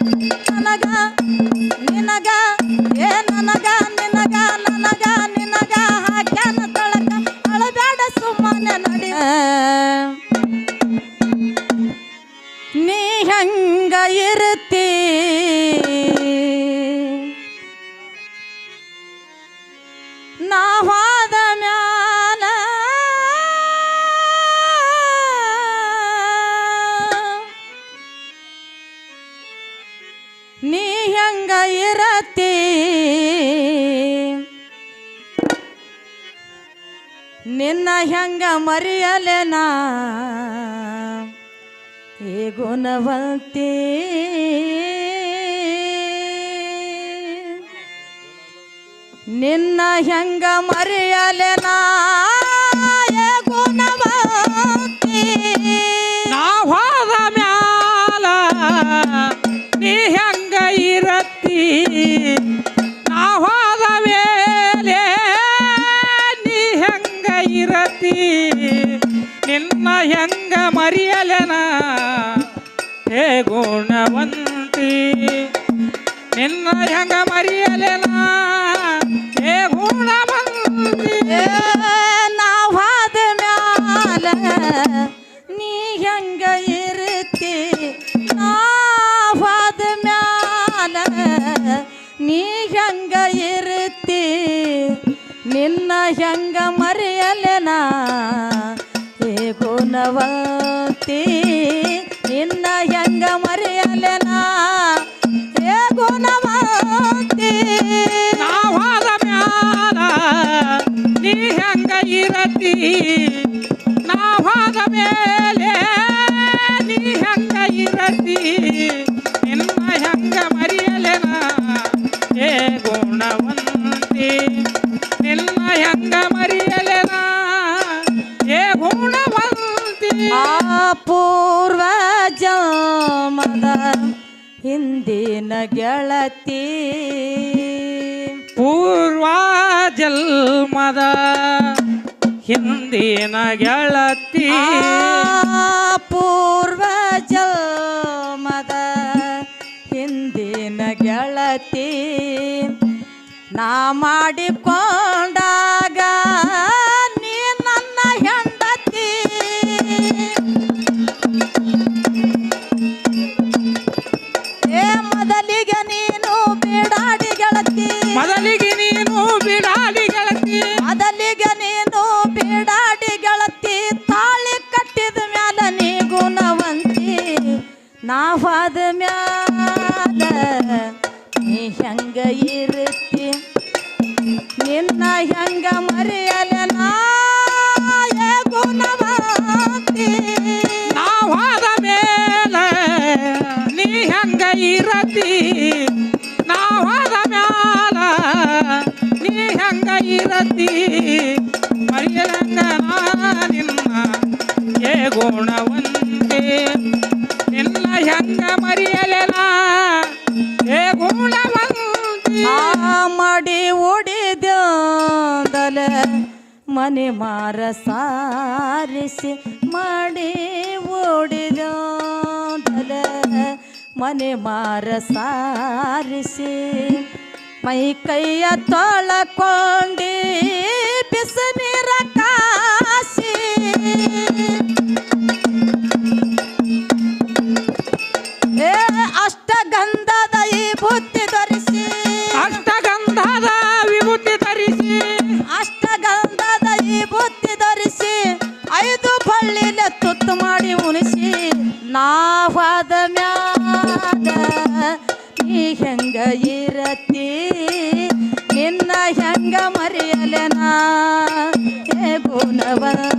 ನನಗ ನಿನಗ ನೀ ಹೆಂಗ ಇರತಿ ನಿನ್ನ ಹೆಂಗ ಮರಿಯಲೆನಾ ಈ ಗುಣವಂತಿ ನಿನ್ನ ಹೆಂಗ ಮರೆಯಲೆನಾ ಗುಣವಂತಿ ನಿನ್ನ ಹೆಂಗ ಮರಿಯಲೆನ ಹೇ ಗುಣವಂತಿ ಏ ನಾವಾದ ಮ್ಯಾಲ ನೀ ಹೆಂಗ ಇರ್ತಿ ನಾವಾದ ಮ್ಯಾಲ ನೀ ಹೆಂಗ ಇರ್ತಿ ನಿನ್ನ ಹೆಂಗ ಮರೆಯಲೆನಾ ಏ ಗುಣವಂತಿ ನಿನ್ನ ಹೆಂಗ ಮರೆಯಲೆನ? ಏ ಗುಣವಂತಿ ನಾವಾದ ಮ್ಯಾಲ ನೀ ಹೆಂಗ ಇರತಿ? ನಾವಾದ ಮೇಲೆ ನೀ ಹೆಂಗ ಇರತಿ? ನಿನ್ನ ಹೆಂಗ ಮರೆಯಲೆನ? ಏ ಗುಣವಂತಿ ನಿನ್ನ ಹೆಂಗ ಮರೆಯಲೆನ? ಏ ಗುಣವಂತಿ. ಆ ಹಿಂದಿನ ಗೆಳತಿ. ಪೂರ್ವ ಜನ್ಮದ ಹಿಂದಿನ ಗೆಳತಿ. ಪೂರ್ವ ಜನ್ಮದ ಹಿಂದಿನ ಗೆಳತಿ. ನಾ ಮಾಡಿಕೊಂಡಾಗ ಮೊದಲಿಗೆ ನೀನು ಬಿಡಾಡಿ ಗೆಳತಿ. ಮೊದಲಿಗೆ ನೀನು ಬಿಡಾಡಿ ಗೆಳತಿ. ಮೊದಲಿಗೆ ನೀನು ಬಿಡಾಡಿ ಗೆಳತಿ. ತಾಳಿ ಕಟ್ಟಿದ ಮ್ಯಾಲ ನೀ ಗುಣವಂತಿ. ನಾವಾದ ಮ್ಯಾಲ ನೀ ಹೆಂಗ ಮನೆ ಮಾರ ಸಾರಿಸಿ ಮಾಡಿ ಓಡಿದಲ ಮನೆ ಮಾರ ಸಾರಿಸಿ ಮೈ ಕೈಯ ತೊಳಕೊಂಡಿ ಬಿಸಿನೀರ ಹೆಂಗ ಇರತಿ? ನಿನ್ನ ಹೆಂಗ ಮರೆಯಲೆನಾ? ಏ ಗುಣವಂತಿ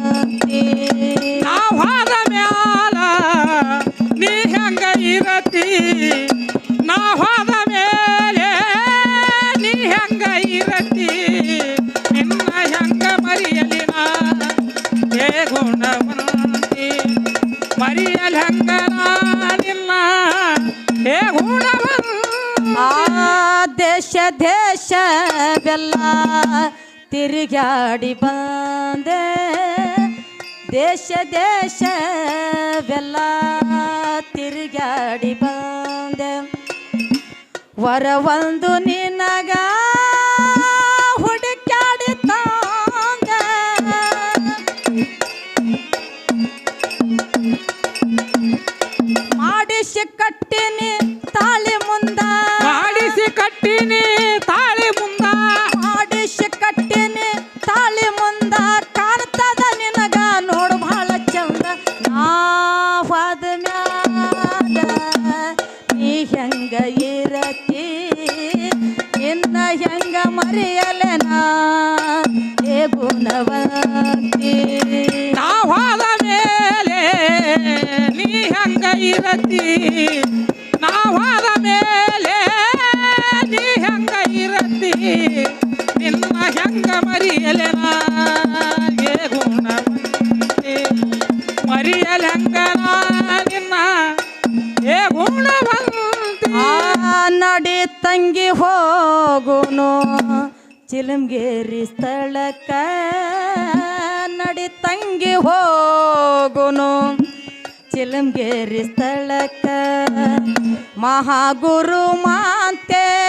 ಆ ದೇಶ ಬೆಲ್ಲ ತಿರುಗಾಡಿ ಬಂದೆ. ದೇಶ ದೇಶ ಬೆಲ್ಲ ತಿರುಗಾಡಿ ಬಂದೆ. ವರ ಒಂದು ನಿನಗ ಕಟ್ಟಿನಿ ತಾಳಿ ಮುಂದ. ಕಟ್ಟಿ ಕಟ್ಟಿನಿ ತಾಳಿ ಮುಂದ. ಕಾಣ್ತದ ನಿನಗ ನೋಡು ಬಹಳ ಚಂದ. ನಾವಾದ ಮ್ಯಾಲ ನೀ ಹೆಂಗ ಇರತಿ? ನಿನ್ನ ಹೆಂಗ ಮರೆಯಲೆನಾ ಏ ಗುಣವಂತಿ. ನಾವಾದ ಮೇಲೆ ನೀ ಹೆಂಗ ಇರತಿ? ತಂಗಿ ಹೋಗುನು. ಚಿಲಂಗೇರಿ ಸ್ಥಳಕ್ಕ ನಡಿ ತಂಗಿ ಹೋಗುನು. ಚಿಲಂಗೇರಿ ಸ್ಥಳಕ್ಕ ಮಹಾಗುರು ಮಾಂತೇಶ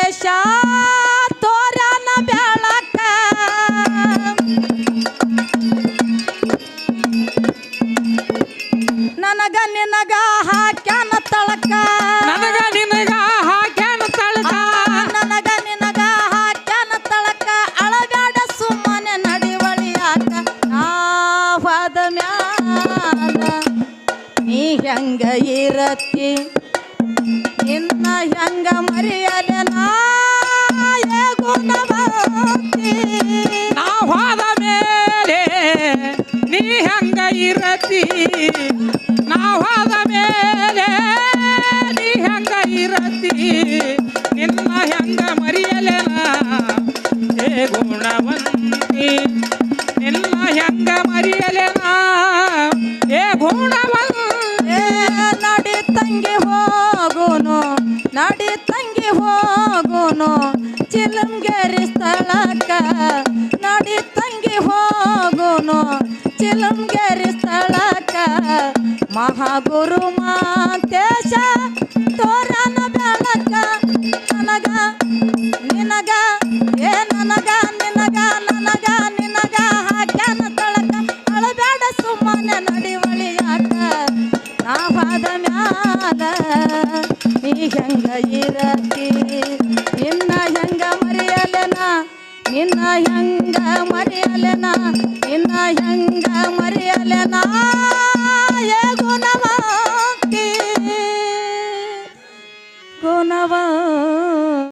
ಗುಣವಂತಿ ನಿನ್ನ ಹೆಂಗ ಮರಿಯಲೆನ ಏ ಗುಣವಂತಿ ನಡಿ ತಂಗಿ ಹೋಗುನು, ನಡಿ ತಂಗಿ ಹೋಗುನು. ಚಿಲಂಗೇರಿ ಸ್ಥಳಕ್ಕ ನಡಿ ತಂಗಿ ಹೋಗುನು. ಚಿಲಂಗೇರಿ ಸ್ಥಳಕ್ಕ ಮಹಾಗುರು ಮಾತೇಶ ತೋರನ ನಿನ್ನ ಹೆಂಗ ಮರೆಯಲೆನ? ನಿನ್ನ ಹೆಂಗ ಮರೆಯಲೆನ?